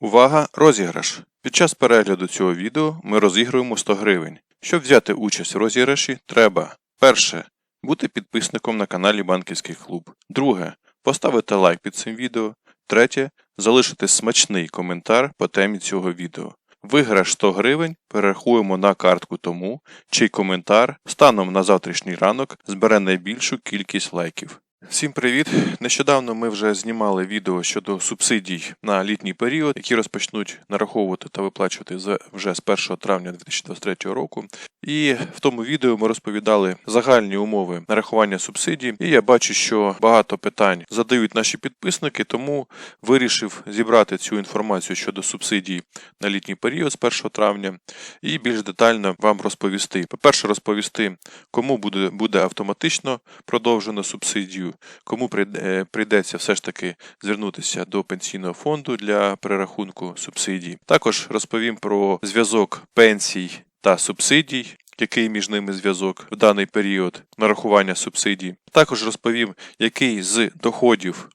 Увага! Розіграш! Під час перегляду цього відео ми розігруємо 100 гривень. Щоб взяти участь в розіграші, треба перше. Бути підписником на каналі Банківський клуб. Друге. Поставити лайк під цим відео. Третє. Залишити смачний коментар по темі цього відео. Виграш 100 гривень перерахуємо на картку тому, чий коментар станом на завтрашній ранок збере найбільшу кількість лайків. Всім привіт! Нещодавно ми вже знімали відео щодо субсидій на літній період, які розпочнуть нараховувати та виплачувати вже з 1 травня 2023 року. І в тому відео ми розповідали загальні умови нарахування субсидій. І я бачу, що багато питань задають наші підписники, тому вирішив зібрати цю інформацію щодо субсидій на літній період з 1 травня і більш детально вам розповісти. По-перше, розповісти, кому буде, буде автоматично продовжено субсидію, кому е, прийдеться все ж таки звернутися до пенсійного фонду для перерахунку субсидій. Також розповім про зв'язок пенсій та субсидій. Який між ними зв'язок в даний період нарахування субсидій. Також розповім, який з доходів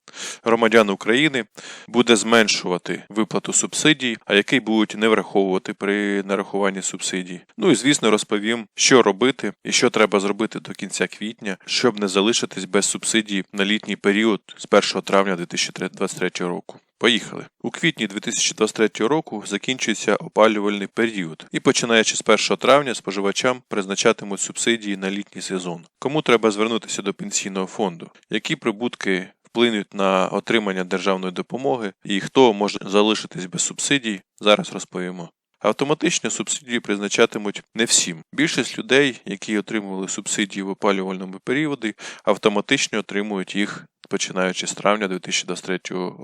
громадян України буде зменшувати виплату субсидій, а який будуть не враховувати при нарахуванні субсидій. Ну і звісно розповім, що робити і що треба зробити до кінця квітня, щоб не залишитись без субсидій на літній період з 1 травня 2023 року. Поїхали у квітні 2023 року. Закінчується опалювальний період, і починаючи з 1 травня споживачам призначатимуть субсидії на літній сезон. Кому треба звернутися до пенсійного фонду? Які прибутки вплинуть на отримання державної допомоги, і хто може залишитись без субсидій? Зараз розповімо. Автоматично субсидії призначатимуть не всім. Більшість людей, які отримували субсидії в опалювальному періоді, автоматично отримують їх починаючи з травня 2023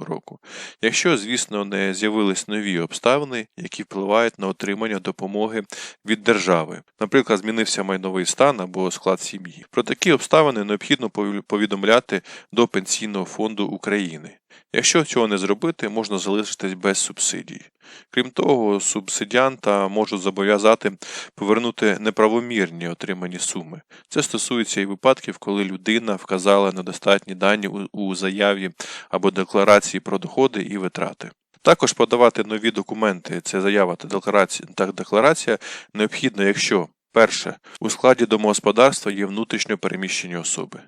року. Якщо, звісно, не з'явились нові обставини, які впливають на отримання допомоги від держави, наприклад, змінився майновий стан або склад сім'ї. Про такі обставини необхідно пові- повідомляти до Пенсійного фонду України. Якщо цього не зробити, можна залишитись без субсидій. Крім того, субсидіанта можуть зобов'язати повернути неправомірні отримані суми. Це стосується і випадків, коли людина вказала недостатні дані у, заяві або декларації про доходи і витрати. Також подавати нові документи, це заява та декларація, та декларація, необхідно, якщо перше у складі домогосподарства є внутрішньо переміщені особи.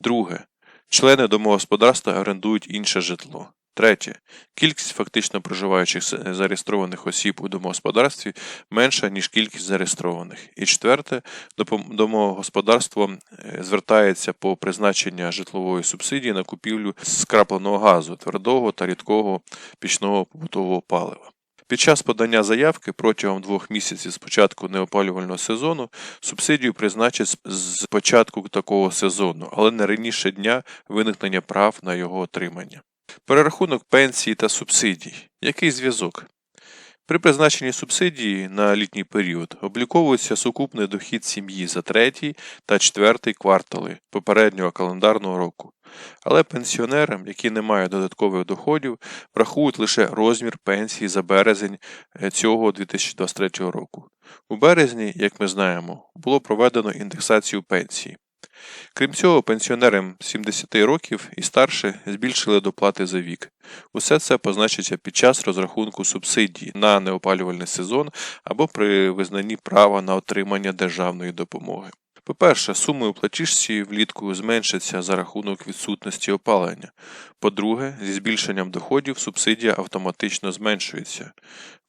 Друге. Члени домогосподарства орендують інше житло. Третє. Кількість фактично проживаючих зареєстрованих осіб у домогосподарстві менша, ніж кількість зареєстрованих. І четверте, домогосподарство е, звертається по призначення житлової субсидії на купівлю скрапленого газу, твердого та рідкого пічного побутового палива. Під час подання заявки протягом двох місяців з початку неопалювального сезону субсидію призначать з- початку такого сезону, але не раніше дня виникнення прав на його отримання. Перерахунок пенсії та субсидій. Який зв'язок? При призначенні субсидії на літній період обліковується сукупний дохід сім'ї за третій та четвертий квартали попереднього календарного року. Але пенсіонерам, які не мають додаткових доходів, врахують лише розмір пенсії за березень е, цього 2023 року. У березні, як ми знаємо, було проведено індексацію пенсії. Крім цього, пенсіонерам 70 років і старше збільшили доплати за вік. Усе це позначиться під час розрахунку субсидій на неопалювальний сезон або при визнанні права на отримання державної допомоги. По-перше, суми у платіжці влітку зменшаться за рахунок відсутності опалення. По-друге, зі збільшенням доходів субсидія автоматично зменшується.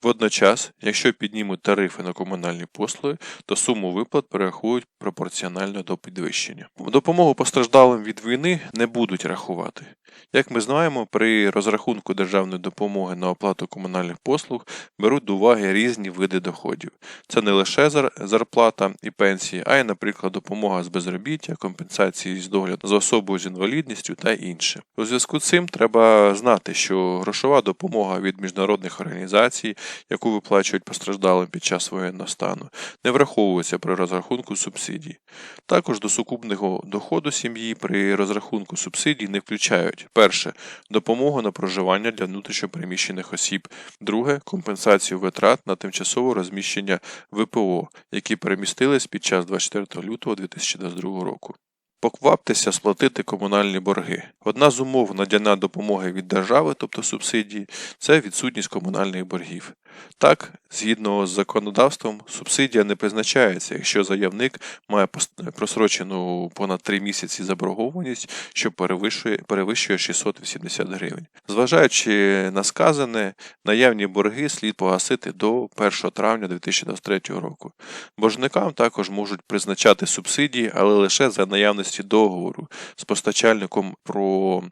Водночас, якщо піднімуть тарифи на комунальні послуги, то суму виплат перерахують пропорціонально до підвищення. Допомогу постраждалим від війни не будуть рахувати. Як ми знаємо, при розрахунку державної допомоги на оплату комунальних послуг беруть до уваги різні види доходів. Це не лише зарплата і пенсії, а й, наприклад, допомога з безробіття, компенсації з догляду за особою з інвалідністю та інше. У зв'язку з цим треба знати, що грошова допомога від міжнародних організацій, яку виплачують постраждалим під час воєнного стану, не враховується при розрахунку субсидій. Також до сукупного доходу сім'ї при розрахунку субсидій не включають перше допомогу на проживання для внутрішньопереміщених осіб, друге компенсацію витрат на тимчасове розміщення ВПО, які перемістились під час 24 лютого 2022 року. Покваптеся сплатити комунальні борги. Одна з умов надання допомоги від держави, тобто субсидії, це відсутність комунальних боргів. Так, згідно з законодавством, субсидія не призначається, якщо заявник має просрочену понад 3 місяці заборгованість, що перевищує, перевищує 680 гривень. Зважаючи на сказане, наявні борги слід погасити до 1 травня 2023 року. Боржникам також можуть призначати субсидії, але лише за наявності договору з постачальником про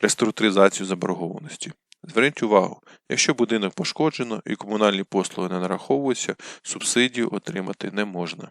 реструктуризацію заборгованості. Зверніть увагу, якщо будинок пошкоджено і комунальні послуги не нараховуються, субсидію отримати не можна.